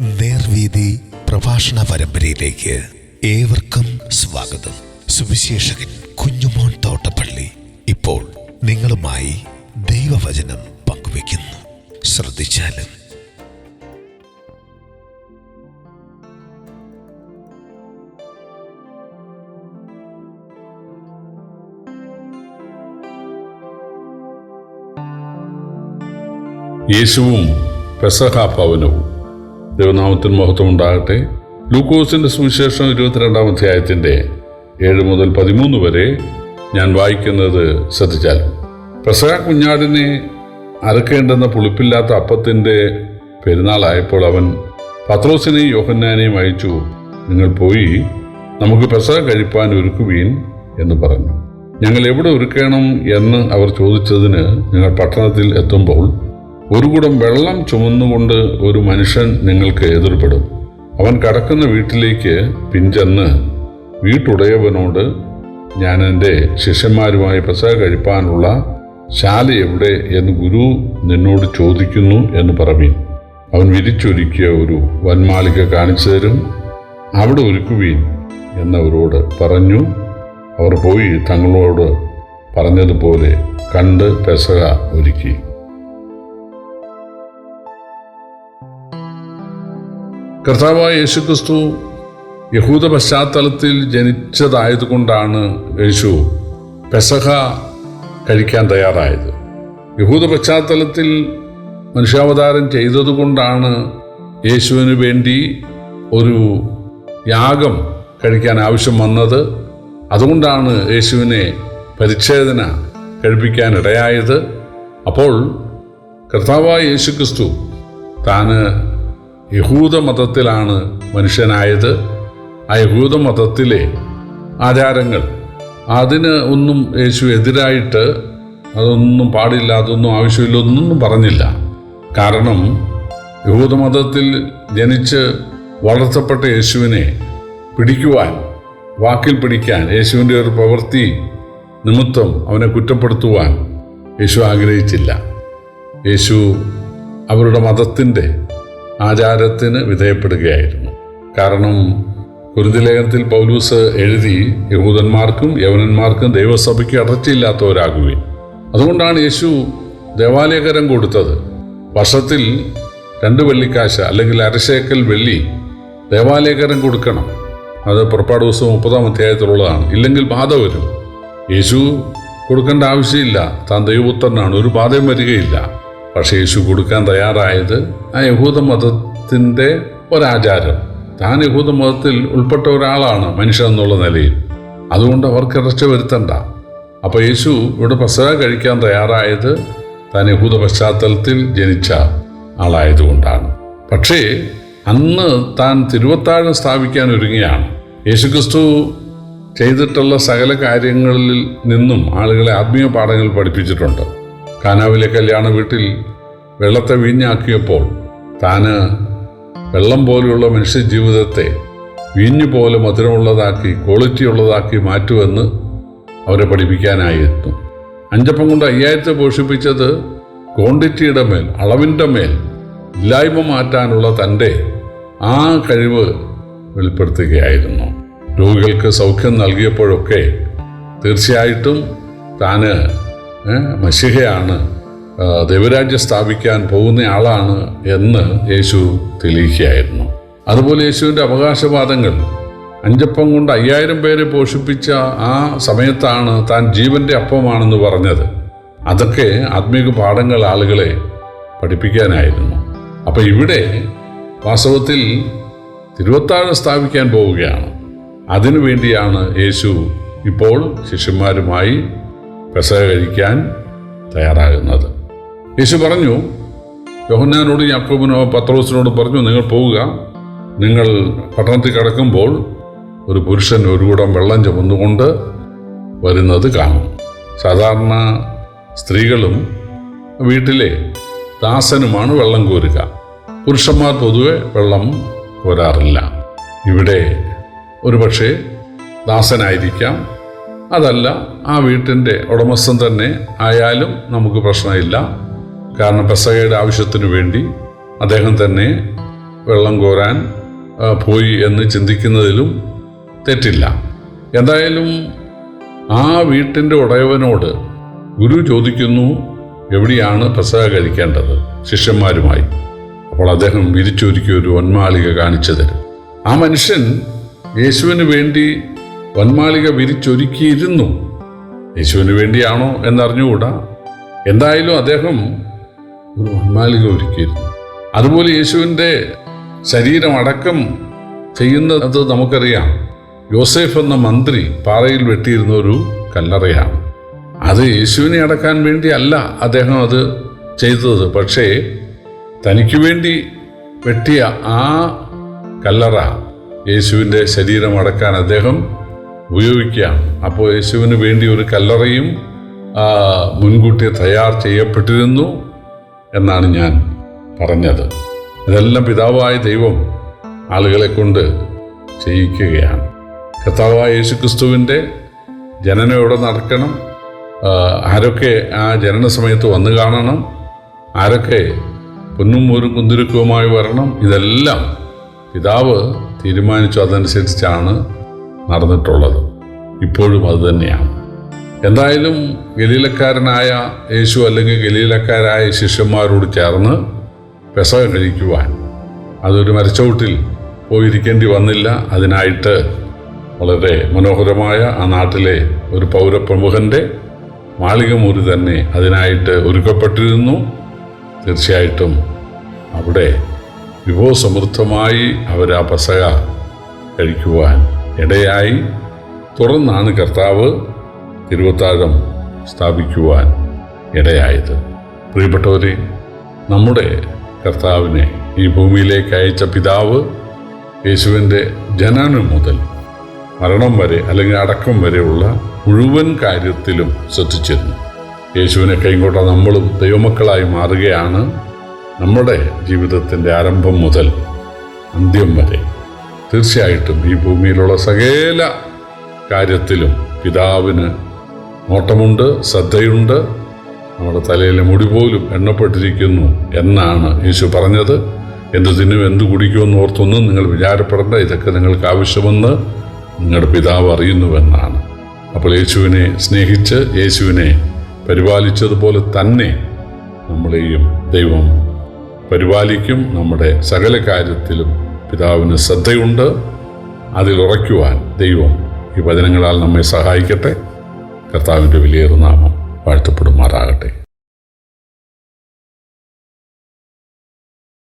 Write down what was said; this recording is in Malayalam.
നേർവീതി പ്രഭാഷണ പരമ്പരയിലേക്ക് ഏവർക്കും സ്വാഗതം. സുവിശേഷകൻ കുഞ്ഞുമോൻ തോട്ടപ്പള്ളി ഇപ്പോൾ നിങ്ങളുമായി ദൈവവചനം പങ്കുവയ്ക്കുന്നു. ശ്രദ്ധിച്ചാലും. യേശുവും പെസഹ ഭവനവും ദൈവനാമത്തിന് മഹത്വം ഉണ്ടാകട്ടെ ലൂക്കോസിന്റെ സുവിശേഷം ഇരുപത്തിരണ്ടാം അധ്യായത്തിന്റെ ഏഴ് മുതൽ പതിമൂന്ന് വരെ ഞാൻ വായിക്കുന്നത് ശ്രദ്ധിച്ചാൽ. പ്രസക കുഞ്ഞാടിനെ അരക്കേണ്ടെന്ന പുളിപ്പില്ലാത്ത അപ്പത്തിന്റെ പെരുന്നാളായപ്പോൾ അവൻ പത്രോസിനെയും യോഹന്നാനെയും അയച്ചു നിങ്ങൾ പോയി നമുക്ക് പ്രസഹ കഴിപ്പാൻ ഒരുക്കുവീൻ എന്ന് പറഞ്ഞു. ഞങ്ങൾ എവിടെ ഒരുക്കണം? എന്ന് അവർ ചോദിച്ചതിന് ഞങ്ങൾ പട്ടണത്തിൽ എത്തുമ്പോൾ ഒരു കുടം വെള്ളം ചുമന്നുകൊണ്ട് ഒരു മനുഷ്യൻ നിങ്ങൾക്ക് എതിർപ്പെടും. അവൻ കടക്കുന്ന വീട്ടിലേക്ക് പിഞ്ചെന്ന് വീട്ടുടയവനോട് ഞാൻ എന്റെ ശിഷ്യന്മാരുമായി പ്രസ കഴിപ്പാനുള്ള ശാല എവിടെ? എന്ന് ഗുരു നിന്നോട് ചോദിക്കുന്നു എന്ന് പറഞ്ഞു അവൻ വിരിച്ചൊരുക്കിയ ഒരു വന്മാളിക കാണിച്ചു തരും. അവിടെ ഒരുക്കുവീൻ എന്നവരോട് പറഞ്ഞു. അവർ പോയി തങ്ങളോട് പറഞ്ഞതുപോലെ കണ്ട് പെസക ഒരുക്കി. കർത്താവായ യേശുക്രിസ്തു യഹൂദ പശ്ചാത്തലത്തിൽ ജനിച്ചതായതുകൊണ്ടാണ് യേശു പെസഹ കഴിക്കാൻ തയ്യാറായത്. യഹൂദ പശ്ചാത്തലത്തിൽ മനുഷ്യാവതാരം ചെയ്തതുകൊണ്ടാണ് യേശുവിന് വേണ്ടി ഒരു യാഗം കഴിക്കാൻ ആവശ്യം വന്നത്. അതുകൊണ്ടാണ് യേശുവിനെ പരിച്ഛേദന കഴിപ്പിക്കാൻ ഇടയായത്. അപ്പോൾ കർത്താവായ യേശു ക്രിസ്തു താന് യഹൂദ മതത്തിലാണ് മനുഷ്യനായത്. ആ യഹൂദ മതത്തിലെ ആചാരങ്ങൾ. അതിന് ഒന്നും യേശു എതിരായിട്ട് അതൊന്നും പാടില്ല അതൊന്നും ആവശ്യമില്ല ഒന്നും പറഞ്ഞില്ല. കാരണം യഹൂദ മതത്തിൽ ജനിച്ച് വളർത്തപ്പെട്ട യേശുവിനെ പിടിക്കുവാൻ വാക്കിൽ പിടിക്കാൻ യേശുവിന്റെ ഒരു പ്രവൃത്തി നിമിത്തം അവനെ കുറ്റപ്പെടുത്തുവാൻ യേശു ആഗ്രഹിച്ചില്ല. യേശു അവരുടെ മതത്തിന്റെ ആചാരത്തിന് വിധേയപ്പെടുകയായിരുന്നു. കാരണം കുരുതിലേഖനത്തിൽ പൗലൂസ് എഴുതി യഹൂദന്മാർക്കും യവനന്മാർക്കും ദൈവസഭയ്ക്ക് അടർച്ചയില്ലാത്തവരാകുകയും അതുകൊണ്ടാണ് യേശു ദേവാലയകരം കൊടുത്തത്. വർഷത്തിൽ രണ്ട് വെള്ളിക്കാശ് അല്ലെങ്കിൽ അരശേക്കൽ വെള്ളി ദേവാലയകരം കൊടുക്കണം. അത് പുറപ്പാട് ദിവസം മുപ്പതാം അധ്യായത്തിലുള്ളതാണ്. ഇല്ലെങ്കിൽ ബാധ വരും. യേശു കൊടുക്കേണ്ട ആവശ്യമില്ല. താൻ ദൈവപുത്രനാണ്. ഒരു ബാധയും വരികയില്ല. പക്ഷേ യേശു കൊടുക്കാൻ തയ്യാറായത് ആ യഹൂദ മതത്തിന്റെ ഒരാചാരം താൻ യഹൂദ മതത്തിൽ ഉൾപ്പെട്ട ഒരാളാണ് മനുഷ്യൻ എന്നുള്ള നിലയിൽ. അതുകൊണ്ട് അവർക്ക് ഇറച്ച വരുത്തണ്ട. അപ്പോൾ യേശു ഇവിടെ പ്രസവ കഴിക്കാൻ തയ്യാറായത് താൻ യഹൂദ പശ്ചാത്തലത്തിൽ ജനിച്ച ആളായതുകൊണ്ടാണ്. പക്ഷേ അന്ന് താൻ തിരുവത്താഴം സ്ഥാപിക്കാൻ ഒരുങ്ങിയാണ് യേശുക്രിസ്തു ചെയ്തിട്ടുള്ള സകല കാര്യങ്ങളിൽ നിന്നും ആളുകളെ ആത്മീയ പാഠങ്ങൾ പഠിപ്പിച്ചിട്ടുണ്ട്. കാനാവിലെ കല്യാണ വീട്ടിൽ വെള്ളത്തെ വീഞ്ഞാക്കിയപ്പോൾ താന് വെള്ളം പോലെയുള്ള മനുഷ്യ ജീവിതത്തെ വീഞ്ഞു പോലെ മധുരമുള്ളതാക്കി ക്വാളിറ്റി ഉള്ളതാക്കി മാറ്റുമെന്ന് അവരെ പഠിപ്പിക്കാനായിരുന്നു. അഞ്ചപ്പം കൊണ്ട് അയ്യായിരത്തെ പോഷിപ്പിച്ചത് ക്വാണ്ടിറ്റിയുടെ മേൽ അളവിന്റെ മേൽ ഇല്ലായ്മ മാറ്റാനുള്ള തന്റെ ആ കഴിവ് വെളിപ്പെടുത്തുകയായിരുന്നു. രോഗികൾക്ക് സൗഖ്യം നൽകിയപ്പോഴൊക്കെ തീർച്ചയായിട്ടും താന് മഷിഹയാണ് ദൈവരാജ്യം സ്ഥാപിക്കാൻ പോകുന്ന ആളാണ് എന്ന് യേശു തെളിയിക്കുകയായിരുന്നു. അതുപോലെ യേശുവിന്റെ അവകാശവാദങ്ങൾ. അഞ്ചപ്പം കൊണ്ട് അയ്യായിരം പേരെ പോഷിപ്പിച്ച ആ സമയത്താണ് താൻ ജീവന്റെ അപ്പമാണെന്ന് പറഞ്ഞത്. അതൊക്കെ ആത്മീക പാഠങ്ങൾ ആളുകളെ പഠിപ്പിക്കാനായിരുന്നു. അപ്പം ഇവിടെ വാസ്തവത്തിൽ തിരുവത്താഴം സ്ഥാപിക്കാൻ പോവുകയാണ്. അതിനു വേണ്ടിയാണ് യേശു ഇപ്പോൾ ശിഷ്യന്മാരുമായി പെസക കഴിക്കാൻ തയ്യാറാകുന്നത്. യേശു പറഞ്ഞു യോഹന്നാനോട് യാക്കോബിനോ പത്രോസിനോട് പറഞ്ഞു നിങ്ങൾ പോവുക. നിങ്ങൾ പട്ടണത്തിൽ കിടക്കുമ്പോൾ ഒരു പുരുഷൻ ഒരു കൂടം വെള്ളം ചുമന്നുകൊണ്ട് വരുന്നത് കാണും. സാധാരണ സ്ത്രീകളും വീട്ടിലെ ദാസനുമാണ് വെള്ളം കോരുക. പുരുഷന്മാർ പൊതുവെ വെള്ളം കോരാറില്ല. ഇവിടെ ഒരുപക്ഷെ ദാസനായിരിക്കാം അതല്ല ആ വീട്ടിന്റെ ഉടമസ്ഥൻ തന്നെ ആയാലും നമുക്ക് പ്രശ്നമില്ല. കാരണം പെസകയുടെ ആവശ്യത്തിന് വേണ്ടി അദ്ദേഹം തന്നെ വെള്ളം കോരാൻ പോയി എന്ന് ചിന്തിക്കുന്നതിലും തെറ്റില്ല. എന്തായാലും ആ വീട്ടിന്റെ ഉടയവനോട് ഗുരു ചോദിക്കുന്നു എവിടെയാണ് പെസക കഴിക്കേണ്ടത് ശിഷ്യന്മാരുമായി? അപ്പോൾ അദ്ദേഹം വിരിച്ചൊരുക്കി ഒരു വന്മാളിക കാണിച്ചു തരും. ആ മനുഷ്യൻ യേശുവിന് വേണ്ടി വന്മാളിക വിരിച്ചൊരുക്കിയിരുന്നു. യേശുവിന് വേണ്ടിയാണോ എന്നറിഞ്ഞുകൂടാ. എന്തായാലും അദ്ദേഹം ഒരു വന്മാലിക ഒരുക്കിയിരുന്നു. അതുപോലെ യേശുവിന്റെ ശരീരം അടക്കം ചെയ്യുന്നത് നമുക്കറിയാം. യോസേഫ് എന്ന മന്ത്രി പാറയിൽ വെട്ടിയിരുന്ന ഒരു കല്ലറയാണ്. അത് യേശുവിനെ അടക്കാൻ വേണ്ടിയല്ല അദ്ദേഹം അത് ചെയ്തത്. പക്ഷേ തനിക്ക് വേണ്ടി വെട്ടിയ ആ കല്ലറ യേശുവിന്റെ ശരീരം അടക്കാൻ അദ്ദേഹം ഉപയോഗിക്കുകയാണ് അപ്പോൾ യേശുവിന് വേണ്ടി ഒരു കല്ലറയും മുൻകൂട്ടി തയ്യാർ ചെയ്യപ്പെട്ടിരുന്നു എന്നാണ് ഞാൻ പറഞ്ഞത്. ഇതെല്ലാം പിതാവായ ദൈവം ആളുകളെ കൊണ്ട് ചെയ്യിക്കുകയാണ്. കർത്താവായ യേശുക്രിസ്തുവിന്റെ ജനനം എവിടെ നടക്കണം? ആരൊക്കെ ആ ജനന സമയത്ത് വന്നു കാണണം? ആരൊക്കെ പൊന്നും മൂരും കുന്തിരുക്കവുമായി വരണം? ഇതെല്ലാം പിതാവ് തീരുമാനിച്ചു. അതനുസരിച്ചാണ് നടന്നിട്ടുള്ളത്. ഇപ്പോഴും അത് തന്നെയാണ്. എന്തായാലും ഗലീലക്കാരനായ യേശു അല്ലെങ്കിൽ ഗലീലക്കാരായ ശിഷ്യന്മാരോട് ചേർന്ന് പെസക കഴിക്കുവാൻ അതൊരു മരച്ചവിട്ടിൽ പോയിരിക്കേണ്ടി വന്നില്ല. അതിനായിട്ട് വളരെ മനോഹരമായ ആ നാട്ടിലെ ഒരു പൗരപ്രമുഖന്റെ മാളികമുറി തന്നെ അതിനായിട്ട് ഒരുക്കപ്പെട്ടിരുന്നു. തീർച്ചയായിട്ടും അവിടെ വിഭവസമൃദ്ധമായി അവർ ആ പെസക കഴിക്കുവാൻ ഇടയായി തുറന്നാണ് കർത്താവ് തിരുവത്താഴം സ്ഥാപിക്കുവാൻ ഇടയായത്. പ്രിയപ്പെട്ടവരെ നമ്മുടെ കർത്താവിനെ ഈ ഭൂമിയിലേക്ക് അയച്ച പിതാവ് യേശുവിന്റെ ജനനം മുതൽ മരണം വരെ അല്ലെങ്കിൽ അടക്കം വരെയുള്ള മുഴുവൻ കാര്യത്തിലും ശ്രദ്ധിച്ചിരുന്നു. യേശുവിനെ കൈകൊണ്ട നമ്മളും ദൈവമക്കളായി മാറുകയാണ് നമ്മുടെ ജീവിതത്തിന്റെ ആരംഭം മുതൽ അന്ത്യം വരെ. തീർച്ചയായിട്ടും ഈ ഭൂമിയിലുള്ള സകല കാര്യത്തിലും പിതാവിന് നോട്ടമുണ്ട് ശ്രദ്ധയുണ്ട്. നമ്മുടെ തലയിലെ മുടി പോലും എണ്ണപ്പെട്ടിരിക്കുന്നു എന്നാണ് യേശു പറഞ്ഞത്. എന്ത് തിന്നും എന്ത് കുടിക്കുമെന്ന് ഓർത്തൊന്നും നിങ്ങൾ വിചാരപ്പെടേണ്ട. ഇതൊക്കെ നിങ്ങൾക്ക് ആവശ്യമെന്ന് നിങ്ങളുടെ പിതാവ് അറിയുന്നുവെന്നാണ്. അപ്പോൾ യേശുവിനെ സ്നേഹിച്ച് യേശുവിനെ പരിപാലിച്ചതുപോലെ തന്നെ നമ്മളെയും ദൈവം പരിപാലിക്കും. നമ്മുടെ സകല കാര്യത്തിലും പിതാവിന് ശ്രദ്ധയുണ്ട്. അതിൽ ഉറയ്ക്കുവാൻ ദൈവം ഈ വചനങ്ങളാൽ നമ്മെ സഹായിക്കട്ടെ. കർത്താവിന്റെ വിലയേറുന്ന നാമം വാഴ്ത്തപ്പെടുമാറാകട്ടെ.